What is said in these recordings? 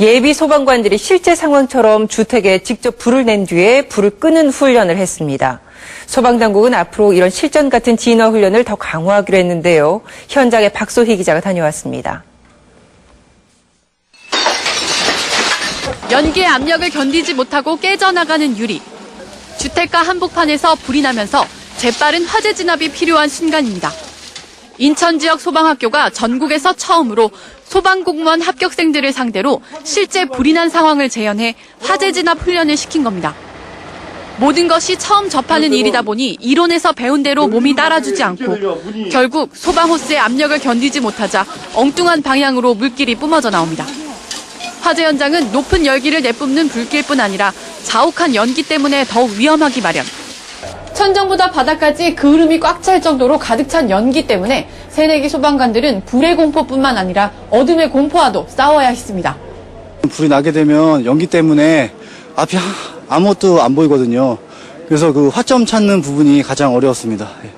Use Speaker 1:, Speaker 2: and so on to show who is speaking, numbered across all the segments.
Speaker 1: 예비 소방관들이 실제 상황처럼 주택에 직접 불을 낸 뒤에 불을 끄는 훈련을 했습니다. 소방당국은 앞으로 이런 실전 같은 진화 훈련을 더 강화하기로 했는데요. 현장에 박소희 기자가 다녀왔습니다.
Speaker 2: 연기의 압력을 견디지 못하고 깨져나가는 유리. 주택가 한복판에서 불이 나면서 재빠른 화재 진압이 필요한 순간입니다. 인천 지역 소방학교가 전국에서 처음으로 소방공무원 합격생들을 상대로 실제 불이 난 상황을 재현해 화재 진압 훈련을 시킨 겁니다. 모든 것이 처음 접하는 일이다 보니 이론에서 배운 대로 몸이 따라주지 않고 결국 소방호스의 압력을 견디지 못하자 엉뚱한 방향으로 물길이 뿜어져 나옵니다. 화재 현장은 높은 열기를 내뿜는 불길뿐 아니라 자욱한 연기 때문에 더 위험하기 마련. 천정보다 바닥까지 그을음이 꽉 찰 정도로 가득 찬 연기 때문에 새내기 소방관들은 불의 공포뿐만 아니라 어둠의 공포와도 싸워야 했습니다.
Speaker 3: 불이 나게 되면 연기 때문에 앞이 하- 아무것도 안 보이거든요. 그래서 그 화점 찾는 부분이 가장 어려웠습니다. 예.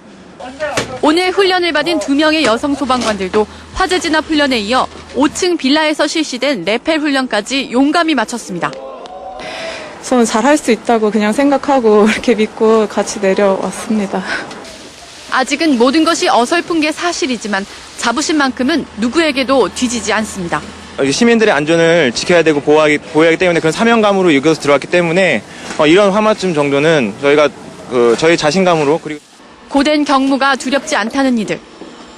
Speaker 2: 오늘 훈련을 받은 두 명의 여성 소방관들도 화재 진압 훈련에 이어 5층 빌라에서 실시된 레펠 훈련까지 용감히 마쳤습니다.
Speaker 4: 저는 잘할 수 있다고 그냥 생각하고 이렇게 믿고 같이 내려왔습니다.
Speaker 2: 아직은 모든 것이 어설픈 게 사실이지만 자부심만큼은 누구에게도 뒤지지 않습니다.
Speaker 5: 어, 시민들의 안전을 지켜야 되고 보호하기, 보호해야 하기 때문에 그런 사명감으로 이겨서 들어왔기 때문에 어, 이런 화마쯤 정도는 저희가 그, 저희 자신감으로 그리고
Speaker 2: 고된 경무가 두렵지 않다는 이들.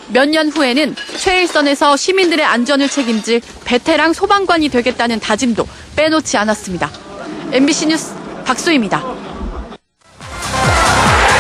Speaker 2: 몇 년 후에는 최일선에서 시민들의 안전을 책임질 베테랑 소방관이 되겠다는 다짐도 빼놓지 않았습니다. MBC 뉴스 박소희입니다.